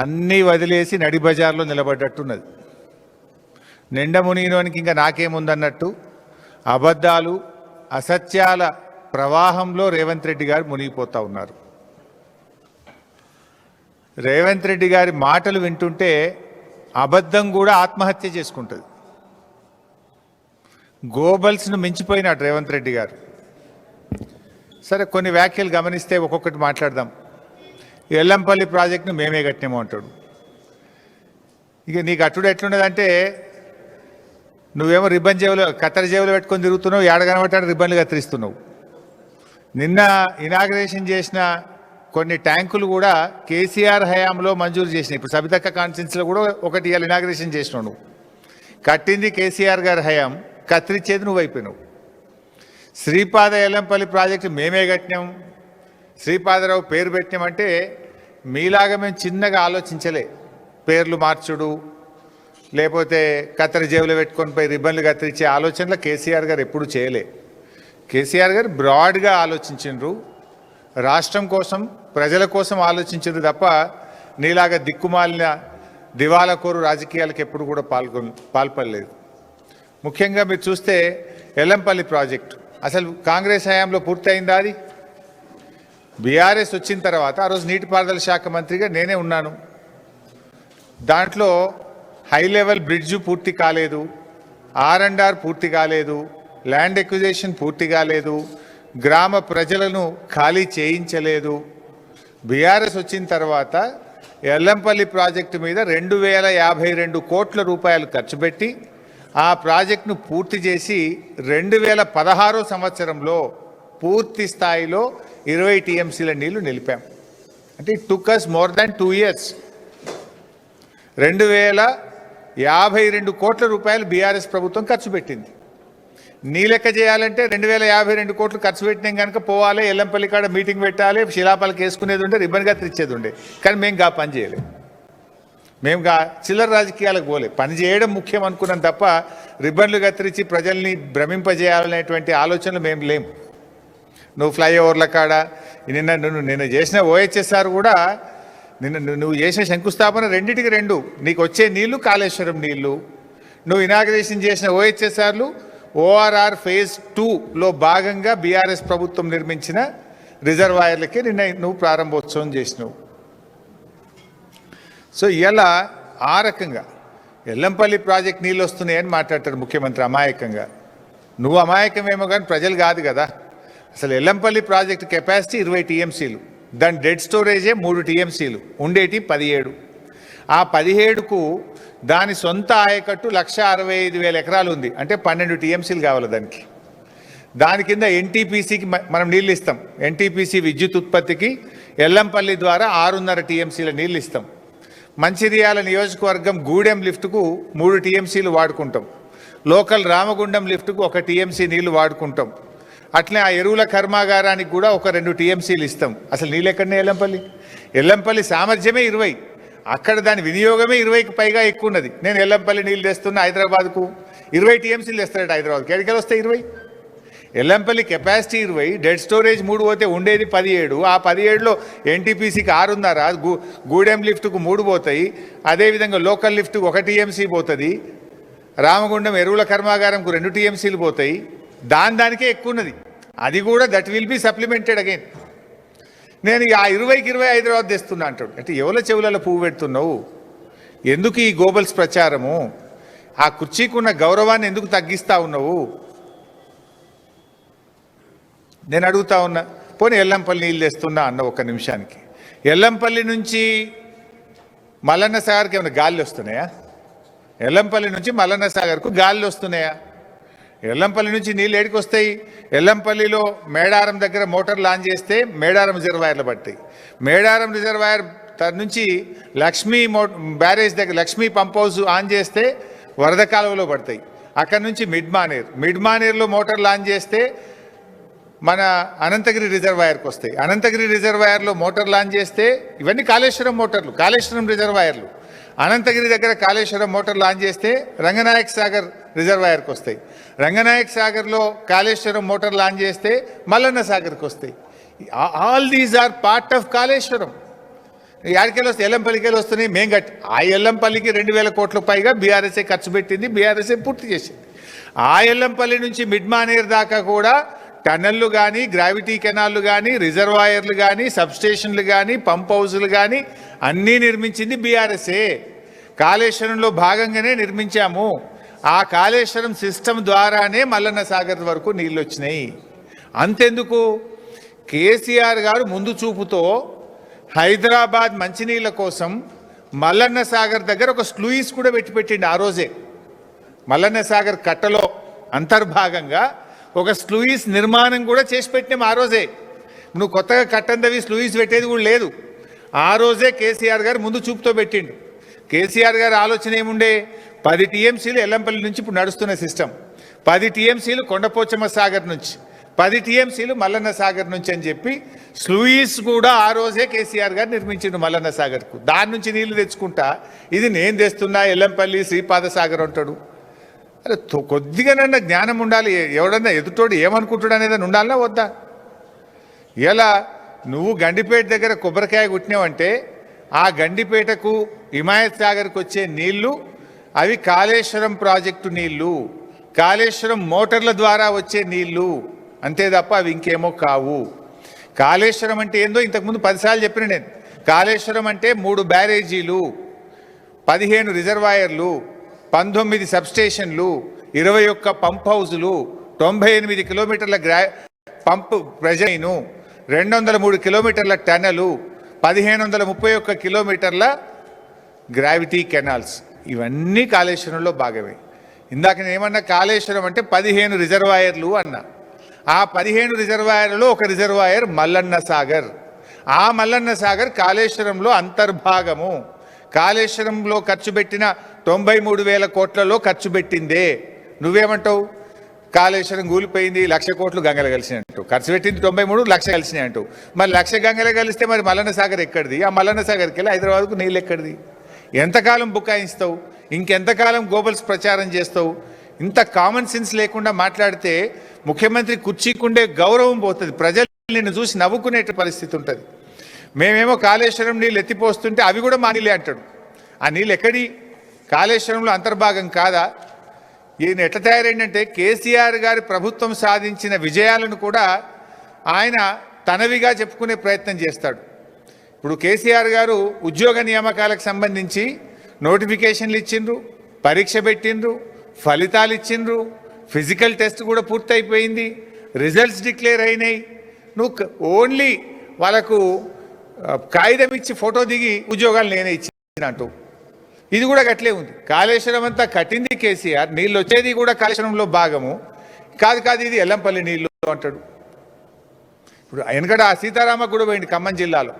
అన్నీ వదిలేసి నడి బజార్లో నిలబడ్డట్టున్నది. నిండ మునిగినోనికి ఇంకా నాకేముందన్నట్టు అబద్ధాలు అసత్యాల ప్రవాహంలో రేవంత్ రెడ్డి గారు మునిగిపోతా ఉన్నారు. రేవంత్ రెడ్డి గారి మాటలు వింటుంటే అబద్ధం కూడా ఆత్మహత్య చేసుకుంటుంది. గోబల్స్ను మించిపోయినాడు రేవంత్ రెడ్డి గారు. సరే కొన్ని వ్యాఖ్యలు గమనిస్తే ఒక్కొక్కటి మాట్లాడదాం. ఎల్లంపల్లి ప్రాజెక్టును మేమే కట్టినాము అంటాడు. ఇక నీకు అట్టుడు ఎట్లున్నదంటే నువ్వేమో రిబ్బన్ జేబులో కత్తర జేబులో పెట్టుకొని తిరుగుతున్నావు ఏడ కనబట్టాడు రిబ్బన్లు కత్తిరిస్తున్నావు. నిన్న ఇనాగ్రేషన్ చేసిన కొన్ని ట్యాంకులు కూడా కేసీఆర్ హయాంలో మంజూరు చేసినాయి. ఇప్పుడు సబితక్క కాన్ఫరెన్స్లో కూడా ఒకటి ఇవాళ ఇనాగ్రేషన్ చేసినావు నువ్వు. కట్టింది కేసీఆర్ గారి హయాం కత్తిరించేది నువ్వు అయిపోయినావు శ్రీపాద ఎల్లంపల్లి ప్రాజెక్టు మేమే కట్టినాం. శ్రీపాదరావు పేరు పెట్టినామంటే మీలాగా మేము చిన్నగా ఆలోచించలే. పేర్లు మార్చుడు లేకపోతే కత్తెర జేబులు పెట్టుకొని పోయి రిబ్బన్లు కత్తిరించే ఆలోచనలు కేసీఆర్ గారు ఎప్పుడు చేయలే. కేసీఆర్ గారు బ్రాడ్గా ఆలోచించిండ్రు. రాష్ట్రం కోసం ప్రజల కోసం ఆలోచించారు తప్ప నీలాగా దిక్కుమాలిన దివాలకోరు రాజకీయాలకు ఎప్పుడు కూడా పాల్గొ పాల్పడలేదు. ముఖ్యంగా మీరు చూస్తే ఎల్లంపల్లి ప్రాజెక్టు. అసలు కాంగ్రెస్ హయాంలో పూర్తయిందా అది? బీఆర్ఎస్ వచ్చిన తర్వాత ఆ రోజు నీటిపారుదల శాఖ మంత్రిగా నేనే ఉన్నాను. దాంట్లో హై లెవెల్ బ్రిడ్జ్ పూర్తి కాలేదు ఆర్ అండ్ ఆర్ పూర్తి కాలేదు ల్యాండ్ ఎక్విజేషన్ పూర్తి కాలేదు గ్రామ ప్రజలను ఖాళీ చేయించలేదు. బీఆర్ఎస్ వచ్చిన తర్వాత ఎల్లంపల్లి ప్రాజెక్టు మీద రెండు వేల యాభై రెండు కోట్ల రూపాయలు ఖర్చు పెట్టి ఆ ప్రాజెక్టును పూర్తి చేసి రెండు వేల పదహారో సంవత్సరంలో పూర్తి స్థాయిలో ఇరవై టీఎంసీల నీళ్ళు నిలిపాం. అంటే it took us more than two years రెండు వేల యాభై రెండు కోట్ల రూపాయలు బీఆర్ఎస్ ప్రభుత్వం ఖర్చు పెట్టింది. నీ లెక్క చేయాలంటే రెండు వేల యాభై రెండు కోట్లు ఖర్చు పెట్టినాం కనుక పోవాలి ఎల్లంపల్లి కాడ మీటింగ్ పెట్టాలి శిలాపాలకు వేసుకునేది ఉండే రిబ్బన్ ఇచ్చేది ఉండే. కానీ మేము గా పని చేయలేం. మేము గా చిల్లర రాజకీయాలకు పోలే. పని చేయడం ముఖ్యం అనుకున్నాం తప్ప రిబ్బన్లు కత్తిరించి ప్రజల్ని భ్రమింపజేయాలనేటువంటి ఆలోచనలు మేము లేము. నువ్వు ఫ్లైఓవర్ల కాడ నిన్న నువ్వు నిన్న చేసిన ఓహెచ్ఎస్ఆర్ కూడా నిన్న నువ్వు- నువ్వు చేసిన శంకుస్థాపన రెండింటికి రెండు. నీకు వచ్చే నీళ్ళు కాళేశ్వరం నీళ్ళు. నువ్వు ఇనాగ్రేషన్ చేసిన ఓహెచ్ఎస్ఆర్లు ఓఆర్ఆర్ ఫేజ్ టూలో భాగంగా బీఆర్ఎస్ ప్రభుత్వం నిర్మించిన రిజర్వాయర్లకే నిన్న నువ్వు ప్రారంభోత్సవం చేసినావు. సో ఇలా ఆ రకంగా ఎల్లంపల్లి ప్రాజెక్ట్ నీళ్ళు వస్తున్నాయని మాట్లాడతాడు ముఖ్యమంత్రి అమాయకంగా. నువ్వు అమాయకమేమో కానీ ప్రజలు కాదు కదా. అసలు ఎల్లంపల్లి ప్రాజెక్ట్ కెపాసిటీ ఇరవై టీఎంసీలు దాని డెడ్ స్టోరేజే మూడు టీఎంసీలు ఉండేటి పదిహేడు. ఆ పదిహేడుకు దాని సొంత ఆయకట్టు లక్ష అరవై ఐదు వేల ఎకరాలు ఉంది అంటే పన్నెండు టీఎంసీలు కావాలి దానికి. దాని కింద ఎన్టీపీసీకి మనం నీళ్ళు ఇస్తాం. ఎన్టీపీసీ విద్యుత్ ఉత్పత్తికి ఎల్లంపల్లి ద్వారా ఆరున్నర టీఎంసీల నీళ్ళు ఇస్తాం. మంచిర్యాల నియోజకవర్గం గూడెం లిఫ్ట్కు మూడు టీఎంసీలు వాడుకుంటాం. లోకల్ రామగుండం లిఫ్ట్కు ఒక టీఎంసీ నీళ్ళు వాడుకుంటాం. అట్లే ఆ ఎరువుల కర్మాగారానికి కూడా ఒక రెండు టీఎంసీలు ఇస్తాం. అసలు నీళ్ళు ఎక్కడనే ఎల్లంపల్లి? ఎల్లంపల్లి సామర్థ్యమే ఇరవై. అక్కడ దాని వినియోగమే ఇరవైకి పైగా ఎక్కువ ఉన్నది. నేను ఎల్లంపల్లి నీళ్ళు తెస్తున్నా హైదరాబాద్కు ఇరవై టీఎంసీలు తెస్తారట హైదరాబాద్కి. ఎక్కడికి వస్తాయి ఇరవై? ఎల్లంపల్లి కెపాసిటీ ఇరవై డెడ్ స్టోరేజ్ మూడు పోతే ఉండేది పదిహేడు. ఆ పదిహేడులో ఎన్టీపీసీకి ఆరున్నర గూ గూడెం లిఫ్ట్కు మూడు పోతాయి. అదేవిధంగా లోకల్ లిఫ్ట్కు ఒక టీఎంసీ పోతుంది. రామగుండం ఎరువుల కర్మాగారంకు రెండు టీఎంసీలు పోతాయి. దాని దానికే ఎక్కువ ఉన్నది అది కూడా that will be supplemented again నేను ఆ ఇరవైకి ఇరవై హైదరాబాద్ తెస్తున్నా అంటాడు. అంటే ఎవల చెవులలో పువ్వు పెడుతున్నావు? ఎందుకు ఈ గోబల్స్ ప్రచారము? ఆ కుర్చీకున్న గౌరవాన్ని ఎందుకు తగ్గిస్తా ఉన్నావు? నేను అడుగుతా ఉన్నా పోనీ ఎల్లంపల్లి నీళ్ళు తెస్తున్నా అన్న ఒక నిమిషానికి. ఎల్లంపల్లి నుంచి మల్లన్న సాగర్కి ఏమైనా గాలి వస్తున్నాయా? ఎల్లంపల్లి నుంచి మల్లన్న సాగర్కు గాలి వస్తున్నాయా? ఎల్లంపల్లి నుంచి నీళ్ళు ఏడికి వస్తాయి ఎల్లంపల్లిలో మేడారం దగ్గర మోటార్ లాంచ్ చేస్తే మేడారం రిజర్వాయర్లు పడతాయి. మేడారం రిజర్వాయర్ తన నుంచి లక్ష్మీ మో బ్యారేజ్ దగ్గర లక్ష్మీ పంప్ హౌస్ ఆన్ చేస్తే వరద కాలువలో పడతాయి. అక్కడ నుంచి మిడ్మానేర్ మిడ్మానేర్లో మోటార్ లాంచ్ చేస్తే మన అనంతగిరి రిజర్వాయర్కి వస్తాయి. అనంతగిరి రిజర్వాయర్లో మోటార్ లాంచ్ చేస్తే ఇవన్నీ కాళేశ్వరం మోటార్లు కాళేశ్వరం రిజర్వాయర్లు. అనంతగిరి దగ్గర కాళేశ్వరం మోటార్ లాంచ్ చేస్తే రంగనాయక్ సాగర్ రిజర్వాయర్కి వస్తాయి. రంగనాయక్ సాగర్లో కాళేశ్వరం మోటార్ లాంచ్ చేస్తే మల్లన్న సాగర్కి వస్తాయి. All these are part of Kaleshwaram. యాడికెళ్ళి వస్తే ఎల్లంపల్లికెళ్ళి వస్తున్నాయి మేం కట్టి ఆ ఎల్లంపల్లికి రెండు వేల కోట్ల పైగా బీఆర్ఎస్ఏ ఖర్చు పెట్టింది బీఆర్ఎస్ఏ పూర్తి చేసింది. ఆ ఎల్లంపల్లి నుంచి మిడ్మానేర్ దాకా కూడా టన్నెళ్ళు కానీ గ్రావిటీ కెనాళ్ళు కానీ రిజర్వాయర్లు కానీ సబ్స్టేషన్లు కానీ పంప్ హౌజులు కానీ అన్నీ నిర్మించింది బీఆర్ఎస్ఏ. కాళేశ్వరంలో భాగంగానే నిర్మించాము. ఆ కాళేశ్వరం సిస్టమ్ ద్వారానే మల్లన్న సాగర్ వరకు నీళ్ళు వచ్చినాయి అంతెందుకు? కేసీఆర్ గారు ముందు చూపుతో హైదరాబాద్ మంచినీళ్ళ కోసం మల్లన్న సాగర్ దగ్గర ఒక స్లూయిస్ కూడా పెట్టి పెట్టిండు ఆ రోజే. మల్లన్న సాగర్ కట్టలో అంతర్భాగంగా ఒక స్లూయిస్ నిర్మాణం కూడా చేసి పెట్టినాం ఆ రోజే. నువ్వు కొత్తగా కట్టందవి స్లూయిస్ పెట్టేది కూడా లేదు. ఆ రోజే కేసీఆర్ గారు ముందు చూపుతో పెట్టిండు. కేసీఆర్ గారు ఆలోచన ఏముండే? పది టీఎంసీలు ఎల్లంపల్లి నుంచి ఇప్పుడు నడుస్తున్న సిస్టమ్. పది టీఎంసీలు కొండపోచమ్మ సాగర్ నుంచి. పది టీఎంసీలు మల్లన్న సాగర్ నుంచి అని చెప్పి స్లూయిస్ కూడా ఆ రోజే కేసీఆర్ గారు నిర్మించిండు మల్లన్న సాగర్కు. దాని నుంచి నీళ్ళు తెచ్చుకుంటా ఇది నేను తెస్తున్నా ఎల్లంపల్లి శ్రీపాద సాగర్ అంటాడు. అరే కొద్దిగానన్నా జ్ఞానం ఉండాలి. ఎవడన్నా ఎదుటోడు ఏమనుకుంటాడు అనేది ఉండాలన్నా వద్దా? ఇలా నువ్వు గండిపేట దగ్గర కొబ్బరికాయ కుట్టినావంటే ఆ గండిపేటకు హిమాయత్ సాగర్కి వచ్చే నీళ్ళు అవి కాళేశ్వరం ప్రాజెక్టు నీళ్ళు కాళేశ్వరం మోటార్ల ద్వారా వచ్చే నీళ్ళు అంతే తప్ప అవి ఇంకేమో కావు. కాళేశ్వరం అంటే ఏందో ఇంతకుముందు పదిసార్లు చెప్పిన నేను. కాళేశ్వరం అంటే మూడు బ్యారేజీలు పదిహేను రిజర్వాయర్లు పంతొమ్మిది సబ్స్టేషన్లు ఇరవై ఒక్క పంప్ హౌజులు తొంభై ఎనిమిది కిలోమీటర్ల గ్రా పంప్ ప్రజైను రెండు వందల మూడు కిలోమీటర్ల టనలు పదిహేను వందల ముప్పై ఒక్క కిలోమీటర్ల గ్రావిటీ కెనాల్స్. ఇవన్నీ కాళేశ్వరంలో భాగమే. ఇందాక నేను కాళేశ్వరం అంటే పదిహేను రిజర్వాయర్లు అన్నా. ఆ పదిహేను రిజర్వాయర్లలో ఒక రిజర్వాయర్ మల్లన్న సాగర్. ఆ మల్లన్న సాగర్ కాళేశ్వరంలో అంతర్భాగము. కాళేశ్వరంలో ఖర్చు పెట్టిన తొంభై మూడు వేల కోట్లలో ఖర్చు పెట్టిందే. నువ్వేమంటావు? కాళేశ్వరం కూలిపోయింది లక్ష కోట్లు గంగలు కలిసినాయి ఖర్చు పెట్టింది తొంభై మూడు లక్ష కలిసినాయి అంటూ. మరి లక్ష గంగలు కలిస్తే మరి మల్లన్న సాగర్ ఎక్కడిది? ఆ మల్లన్న సాగర్కి వెళ్ళి హైదరాబాద్కు నీళ్ళు ఎక్కడిది? ఎంతకాలం బుకాయిస్తావు ఇంకెంతకాలం గోబల్స్ ప్రచారం చేస్తావు? ఇంత కామన్ సెన్స్ లేకుండా మాట్లాడితే ముఖ్యమంత్రి కుర్చీకుండే గౌరవం పోతుంది. ప్రజలు నిన్ను చూసి నవ్వుకునే పరిస్థితి ఉంటుంది. మేమేమో కాళేశ్వరం నీళ్ళు ఎత్తిపోస్తుంటే అవి కూడా మా నీళ్ళే అంటాడు. ఆ నీళ్ళు ఎక్కడి కాళేశ్వరంలో అంతర్భాగం కాదా? ఈయన ఎట్లా తయారైందంటే కేసీఆర్ గారి ప్రభుత్వం సాధించిన విజయాలను కూడా ఆయన తనవిగా చెప్పుకునే ప్రయత్నం చేస్తాడు. ఇప్పుడు కేసీఆర్ గారు ఉద్యోగ నియామకాలకు సంబంధించి నోటిఫికేషన్లు ఇచ్చిండ్రు పరీక్ష పెట్టిండ్రు ఫలితాలు ఇచ్చిండ్రు ఫిజికల్ టెస్ట్ కూడా పూర్తయిపోయింది రిజల్ట్స్ డిక్లేర్ అయినాయి. నువ్వు ఓన్లీ వాళ్ళకు కాగితం ఇచ్చి ఫోటో దిగి ఉద్యోగాలు నేనే ఇచ్చినట్టు ఇది కూడా గట్లే ఉంది. కాళేశ్వరం అంతా కట్టింది కేసీఆర్ నీళ్ళు వచ్చేది కూడా కాళేశ్వరంలో భాగము. కాదు కాదు ఇది ఎల్లంపల్లి నీళ్ళు అంటాడు. ఇప్పుడు వెనకడ ఆ సీతారామ కూడా పోయింది ఖమ్మం జిల్లాలో.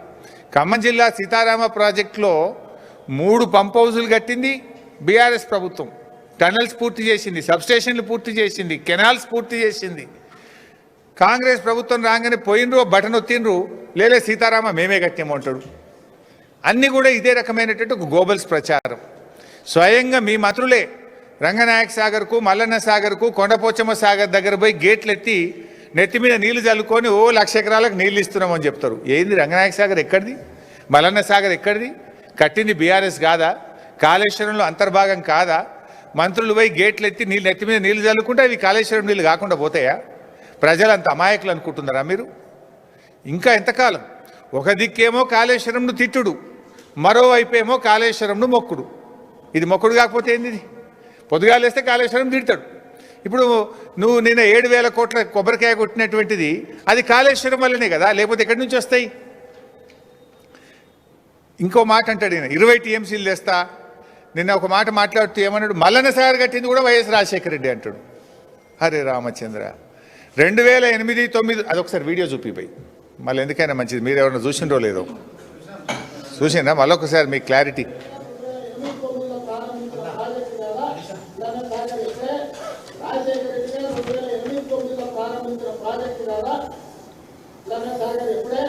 ఖమ్మం జిల్లా సీతారామ ప్రాజెక్టులో మూడు పంప్ హౌజులు కట్టింది బీఆర్ఎస్ ప్రభుత్వం. టనల్స్ పూర్తి చేసింది సబ్స్టేషన్లు పూర్తి చేసింది కెనాల్స్ పూర్తి చేసింది. కాంగ్రెస్ ప్రభుత్వం రాగానే పోయినరు బటన్ ఒత్తిండ్రు లేలే సీతారామ మేమే కట్టామంటాడు అన్నీ కూడా ఇదే రకమైనటువంటి ఒక గోబల్స్ ప్రచారం. స్వయంగా మీ మంత్రులే రంగనాయక సాగర్కు మల్లన్న సాగర్కు కొండపోచమ్మ సాగర్ దగ్గర పోయి గేట్లు ఎత్తి నెత్తి మీద నీళ్ళు చల్లుకొని ఓ లక్ష ఎకరాలకు నీళ్ళు ఇస్తున్నామని చెప్తారు. ఏంది రంగనాయక సాగర్ ఎక్కడిది? మలన్న సాగర్ ఎక్కడిది? కట్టింది బీఆర్ఎస్ కాదా? కాళేశ్వరంలో అంతర్భాగం కాదా? మంత్రులు పోయి గేట్లు ఎత్తి నీళ్ళు నెత్తి మీద నీళ్ళు చల్లుకుంటే అవి కాళేశ్వరం నీళ్ళు కాకుండా పోతాయా? ప్రజలు అంత అమాయకులు అనుకుంటున్నారా మీరు? ఇంకా ఎంతకాలం? ఒక దిక్కేమో కాళేశ్వరంను తిట్టుడు మరోవైపు ఏమో కాళేశ్వరంను మొక్కుడు. ఇది మొక్కుడు కాకపోతే ఏంది ఇది? పొద్దుగాలేస్తే కాళేశ్వరం తిడతాడు. ఇప్పుడు నువ్వు నిన్న ఏడు వేల కోట్ల కొబ్బరికాయ కొట్టినటువంటిది అది కాళేశ్వరం వల్లనే కదా లేకపోతే ఎక్కడి నుంచి వస్తాయి? ఇంకో మాట అంటాడు నేను ఇరవై టీఎంసీలు తెస్తా నిన్న ఒక మాట మాట్లాడుతూ ఏమన్నాడు మల్లన్న సాగర్ కట్టింది కూడా వైఎస్ రాజశేఖర రెడ్డి అంటాడు. హరే రామచంద్ర. రెండు వేల ఎనిమిది తొమ్మిది అదొకసారి వీడియో చూపిపోయి మళ్ళీ ఎందుకైనా మంచిది మీరు ఎవరైనా చూసిండ్రో లేదో? చూసిండ్రా? మళ్ళీ ఒకసారి మీ క్లారిటీ రాజశేఖర రెడ్డి గారు రెండు వేల ఎనిమిది తొమ్మిదిలో ప్రారంభించిన ప్రాజెక్టు కదా లన్న సాగర్ ఇప్పుడే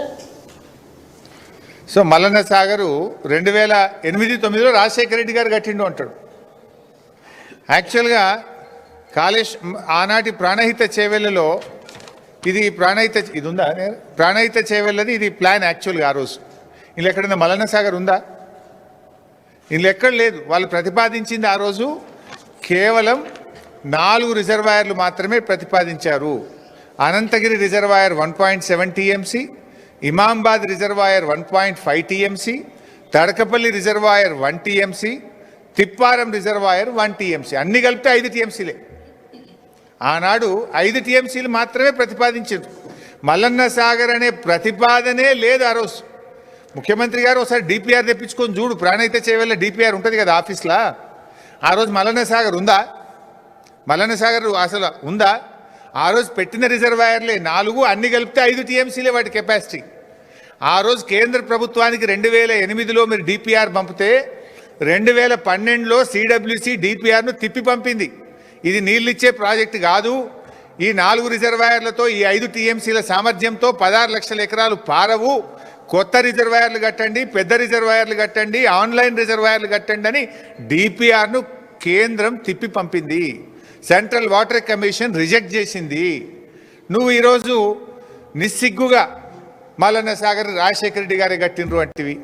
సో మల్లన్న సాగరు రెండు వేల ఎనిమిది తొమ్మిదిలో రాజశేఖర రెడ్డి గారు కట్టిండు అంటాడు. యాక్చువల్గా కాళేశ్ ఆనాటి ప్రాణహిత చేవెళ్ళలో ఇది ప్రాణహిత ఇది ఉందా? ప్రాణహిత చేవెళ్ళది ఇది ప్లాన్ యాక్చువల్గా ఆ రోజు. ఇందులో ఎక్కడైనా మలన సాగర్ ఉందా? ఇందులో ఎక్కడ లేదు. వాళ్ళు ప్రతిపాదించింది ఆ రోజు కేవలం నాలుగు రిజర్వాయర్లు మాత్రమే ప్రతిపాదించారు. Ananthagiri reservoir one point seven TMC Imambad reservoir one point five TMC Tadakapalli reservoir one TMC Tipparam reservoir one TMC. అన్ని కలిపితే ఐదు టీఎంసీలే. ఆనాడు ఐదు టీఎంసీలు మాత్రమే ప్రతిపాదించారు. మల్లన్న సాగర్ అనే ప్రతిపాదనే లేదు ఆ రోజు. ముఖ్యమంత్రి గారు ఒకసారి డిపిఆర్ తెప్పించుకొని చూడు ప్రాణైతే చేయవల్ల డిపిఆర్ ఉంటుంది కదా ఆఫీస్లో? ఆ రోజు మల్లన్న సాగర్ ఉందా? మల్లన్న సాగర్ అసలు ఉందా? ఆ రోజు పెట్టిన రిజర్వాయర్లే నాలుగు అన్ని కలిపితే ఐదు టీఎంసీలే వాటి కెపాసిటీ. ఆ రోజు కేంద్ర ప్రభుత్వానికి రెండు వేల ఎనిమిదిలో మీరు డిపిఆర్ పంపితే రెండు వేల పన్నెండులో సిడబ్ల్యూసి డిపిఆర్ను తిప్పి పంపింది. ఇది నీళ్ళిచ్చే ప్రాజెక్టు కాదు. ఈ నాలుగు రిజర్వాయర్లతో ఈ ఐదు టీఎంసీల సామర్థ్యంతో పదహారు లక్షల ఎకరాలు పారవు. కొత్త రిజర్వాయర్లు కట్టండి పెద్ద రిజర్వాయర్లు కట్టండి ఆన్లైన్ రిజర్వాయర్లు కట్టండి అని డిపిఆర్ను కేంద్రం తిప్పి పంపింది. సెంట్రల్ వాటర్ కమిషన్ రిజెక్ట్ చేసింది. నువ్వు ఈరోజు నిస్సిగ్గుగా మల్లన్న సాగర్ రాజశేఖర రెడ్డి గారే కట్టినరు వంటివి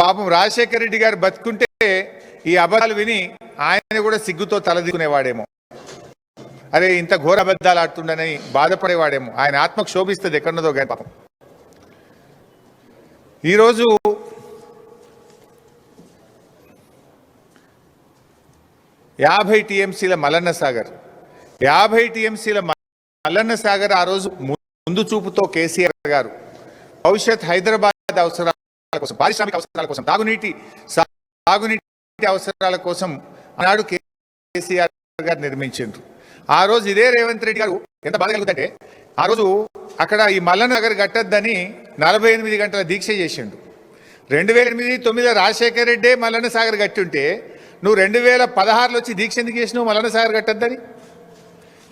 పాపం రాజశేఖర రెడ్డి గారు బతుకుంటే ఈ అబద్ధాలు విని ఆయన కూడా సిగ్గుతో తలదిక్కునేవాడేమో అరే ఇంత ఘోర అబద్ధాలు ఆడుతుండని బాధపడేవాడేమో. ఆయన ఆత్మకు శోభిస్తుంది ఎక్కడున్నదో కానీ పాపం. ఈరోజు యాభై టీఎంసీల మల్లన్న సాగర్. యాభై టీఎంసీల మల్లన్న సాగర్ ఆ రోజు ముందు చూపుతో కేసీఆర్ గారు. భవిష్యత్ హైదరాబాద్ అవసరాల కోసం పారిశ్రామిక అవసరాల కోసం తాగునీటి తాగునీటి అవసరాల కోసం ఆనాడు కేసీఆర్ గారు నిర్మించారు ఆ రోజు ఇదే రేవంత్ రెడ్డి గారు ఎంత బాధ కలుగుతుంటే ఆ రోజు అక్కడ ఈ మల్లన్న నగర్ కట్టద్దని నలభై ఎనిమిది గంటల దీక్ష చేసిండు. రెండు వేల ఎనిమిది తొమ్మిది రాజశేఖర రెడ్డే మల్లన్న సాగర్ కట్టి ఉంటే నువ్వు రెండు వేల పదహారులో వచ్చి దీక్ష ఎందుకు చేసినావు? మల్లన్న సాగర్ కట్టద్దని.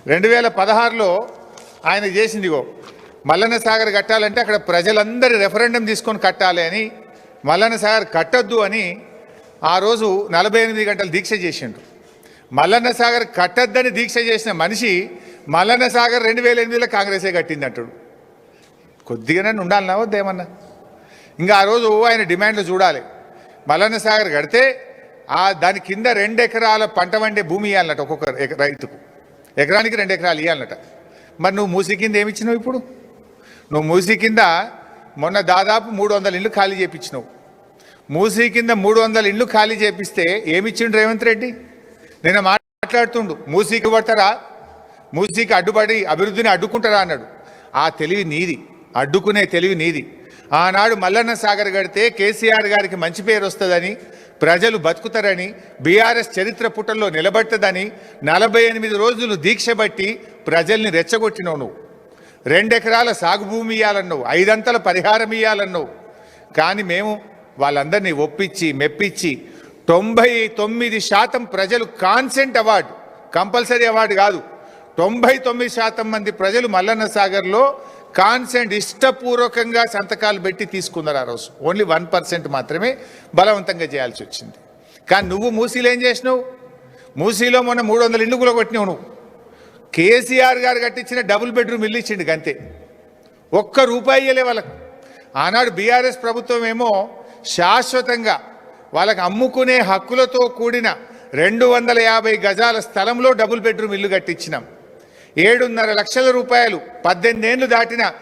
రెండు వేల పదహారులో ఆయన చేసిందిగో మల్లన్న సాగర్ కట్టాలంటే అక్కడ ప్రజలందరి రెఫరెండం తీసుకొని కట్టాలి అని మల్లన్న సాగర్ కట్టొద్దు అని ఆ రోజు నలభై ఎనిమిది గంటలు దీక్ష చేసిండు మల్లన్న సాగర్ కట్టద్దని దీక్ష చేసిన మనిషి మల్లన్న సాగర్ రెండు వేల ఎనిమిదిలో కాంగ్రెసే కట్టింది అంటాడు కొద్దిగానే ఉండాలన్నా వద్దేమన్నా ఇంకా ఆ రోజు ఆయన డిమాండ్లు చూడాలి. మల్లన్న సాగర్ కడితే ఆ దాని కింద రెండు ఎకరాల పంట వండే భూమి ఇవ్వాలన్నట ఒక్కొక్క ఎక- రైతుకు. ఎకరానికి రెండు ఎకరాలు ఇవ్వాలన్నట మరి నువ్వు మూసి కింద ఏమి ఇచ్చినావు ఇప్పుడు? నువ్వు మూసి కింద మొన్న దాదాపు మూడు వందల ఇళ్ళు ఖాళీ చేయించినావు మూసీ కింద మూడు వందల ఇళ్ళు ఖాళీ చేపిస్తే ఏమిచ్చిండు రేవంత్ రెడ్డి? నిన్న మాట్లాడుతుండు మూసీకి పడతారా? మూసీకి అడ్డుపడి అభివృద్ధిని అడ్డుకుంటారా అన్నాడు. ఆ తెలివి నీది అడ్డుకునే తెలివి నీది. ఆనాడు మల్లన్న సాగర్ గడితే కేసీఆర్ గారికి మంచి పేరు వస్తుందని ప్రజలు బతుకుతారని బీఆర్ఎస్ చరిత్ర పుటల్లో నిలబడుతుందని నలభై ఎనిమిది రోజులు దీక్ష బట్టి ప్రజల్ని రెచ్చగొట్టినావు నువ్వు రెండెకరాల సాగు భూమి ఇవ్వాలన్నావు ఐదంతల పరిహారం ఇవ్వాలన్నావు కానీ మేము వాళ్ళందరినీ ఒప్పించి మెప్పించి తొంభై తొమ్మిది శాతం ప్రజలు కాన్సెంట్ అవార్డు కంపల్సరీ అవార్డు కాదు తొంభై తొమ్మిది శాతం మంది ప్రజలు మల్లన్న సాగర్లో కాన్సెంట్ ఇష్టపూర్వకంగా సంతకాలు పెట్టి తీసుకున్నారు ఆ రోజు. ఓన్లీ వన్ పర్సెంట్ మాత్రమే బలవంతంగా చేయాల్సి వచ్చింది. కానీ నువ్వు మూసీలో ఏం చేసినావు? మూసీలో మొన్న మూడు వందల ఇళ్ళు కూడా కొట్టినావు నువ్వు. కేసీఆర్ గారు కట్టించిన డబుల్ బెడ్రూమ్ ఇల్లు ఇచ్చిండు గంతే. ఒక్క రూపాయి ఇవ్వలే వాళ్ళకు. ఆనాడు బీఆర్ఎస్ ప్రభుత్వం ఏమో శాశ్వతంగా వాళ్ళకి అమ్ముకునే హక్కులతో కూడిన రెండు వందల యాభై గజాల స్థలంలో డబుల్ బెడ్రూమ్ ఇల్లు కట్టించినాం. ఏడున్నర లక్షల రూపాయలు పద్దెనిమిది ఏళ్ళు దాటిన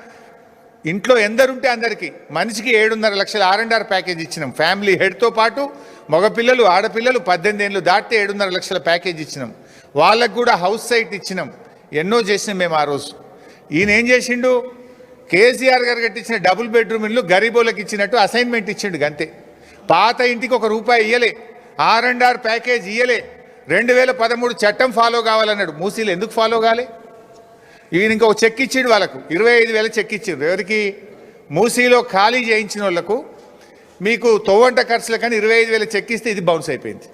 ఇంట్లో ఎందరుంటే అందరికీ మనిషికి ఏడున్నర లక్షల ఆర్ అండ్ ఆర్ ప్యాకేజ్ ఇచ్చినాం. ఫ్యామిలీ హెడ్తో పాటు మగపిల్లలు ఆడపిల్లలు పద్దెనిమిది ఏళ్ళు దాటితే ఏడున్నర లక్షల ప్యాకేజ్ ఇచ్చినాం. వాళ్ళకు కూడా హౌస్ సైట్ ఇచ్చినాం. ఎన్నో చేసినాం మేము ఆ రోజు. ఈయన ఏం చేసిండు? కేసీఆర్ గారు కట్టించిన డబుల్ బెడ్రూమ్ ఇల్లు గరీబోళ్ళకి ఇచ్చినట్టు అసైన్మెంట్ ఇచ్చిండు గంతే. పాత ఇంటికి ఒక రూపాయి ఇయ్యలే. ఆర్ అండ్ ఆర్ ప్యాకేజ్ ఇయ్యలే. రెండు వేల పదమూడు చట్టం ఫాలో కావాలన్నాడు. మూసీలు ఎందుకు ఫాలో కాలే? ఈయన ఇంకొక చెక్ ఇచ్చిండు వాళ్ళకు. ఇరవై ఐదు వేల చెక్ ఇచ్చిండు. ఎవరికి? మూసీలో ఖాళీ చేయించిన వాళ్ళకు. మీకు తొవ్వంట ఖర్చుల కానీ ఇరవై ఐదు వేల చెక్ ఇస్తే ఇది బౌన్స్ అయిపోయింది.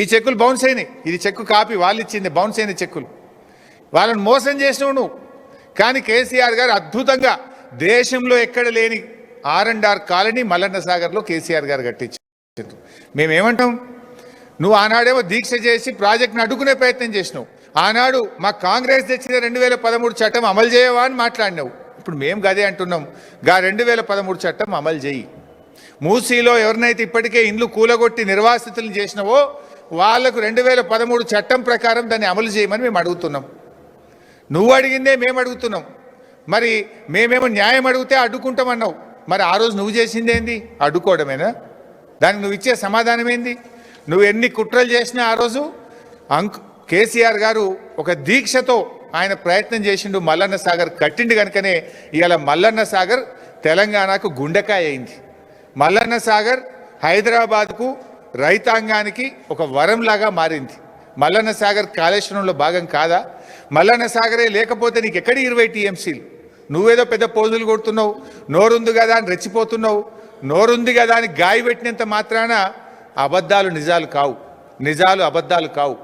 ఈ చెక్కులు బౌన్స్ అయినాయి. ఇది చెక్కు కాపీ. వాళ్ళు ఇచ్చింది బౌన్స్ అయిన చెక్కులు. వాళ్ళని మోసం చేసినావు నువ్వు కానీ కేసీఆర్ గారు అద్భుతంగా దేశంలో ఎక్కడ లేని R and R colony Mallanna సాగర్లో కేసీఆర్ గారు కట్టించారు. మేమేమంటాం? నువ్వు ఆనాడేమో దీక్ష చేసి ప్రాజెక్ట్ని అడ్డుకునే ప్రయత్నం చేసినావు. ఆనాడు మా కాంగ్రెస్ తెచ్చిన రెండు వేల పదమూడు చట్టం అమలు చేయవా అని మాట్లాడినావు. ఇప్పుడు మేము గదే అంటున్నాం. గా రెండు వేల పదమూడు చట్టం అమలు చేయి. మూసీలో ఎవరినైతే ఇప్పటికే ఇండ్లు కూలగొట్టి నిర్వాసితులు చేసినవో వాళ్ళకు రెండు వేల పదమూడు చట్టం ప్రకారం దాన్ని అమలు చేయమని మేము అడుగుతున్నాం. నువ్వు అడిగిందే మేము అడుగుతున్నాం. మరి మేమేమో న్యాయం అడిగితే అడ్డుకుంటామన్నావు. మరి ఆ రోజు నువ్వు చేసిందేంది అడ్డుకోవడమేనా? దానికి నువ్వు ఇచ్చే సమాధానం ఏంది? నువ్వు ఎన్ని కుట్రలు చేసినా ఆ రోజు అంక్ కేసీఆర్ గారు ఒక దీక్షతో ఆయన ప్రయత్నం చేసిండు మల్లన్న సాగర్ కట్టిండు కనుకనే ఇవాళ మల్లన్న సాగర్ తెలంగాణకు గుండెకాయ అయింది. మల్లన్న సాగర్ హైదరాబాద్కు రైతాంగానికి ఒక వరంలాగా మారింది. మల్లన్న సాగర్ కాళేశ్వరంలో భాగం కాదా? మల్లన్న సాగరే లేకపోతే నీకు ఎక్కడ ఇరవై టీఎంసీలు? నువ్వేదో పెద్ద పోజులు కొడుతున్నావు నోరుంది కదా అని రెచ్చిపోతున్నావు నోరుంది కదా అని గాయ పెట్టినంత మాత్రాన అబద్ధాలు నిజాలు కావు. నిజాలు అబద్ధాలు కావు.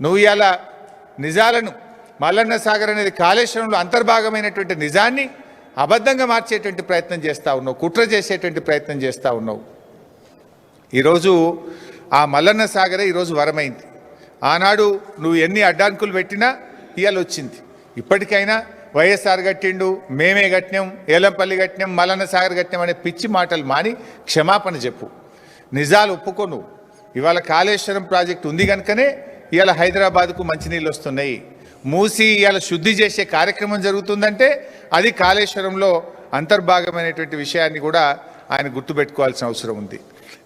నువ్వు ఇలా నిజాలను మల్లన్న సాగర్ అనేది కాళేశ్వరంలో అంతర్భాగమైనటువంటి నిజాన్ని అబద్ధంగా మార్చేటువంటి ప్రయత్నం చేస్తూ ఉన్నావు కుట్ర చేసేటువంటి ప్రయత్నం చేస్తూ ఉన్నావు. ఈరోజు ఆ మల్లన్న సాగరే ఈరోజు వరమైంది. ఆనాడు నువ్వు ఎన్ని అడ్డాంకులు పెట్టినా ఇవాళ వచ్చింది. ఇప్పటికైనా వైఎస్ఆర్ కట్టిండు మేమే కట్టినాం ఏలంపల్లి కట్టినాం మల్లన్న సాగర్ కట్టినాం అనే పిచ్చి మాటలు మాని క్షమాపణ చెప్పు. నిజాలు ఒప్పుకో నువ్వు. ఇవాళ కాళేశ్వరం ప్రాజెక్టు ఉంది కనుకనే ఇవాళ హైదరాబాద్కు మంచినీళ్ళు వస్తున్నాయి. మూసి ఇవాళ శుద్ధి చేసే కార్యక్రమం జరుగుతుందంటే అది కాళేశ్వరంలో అంతర్భాగమైనటువంటి విషయాన్ని కూడా ఆయన గుర్తుపెట్టుకోవాల్సిన అవసరం ఉంది.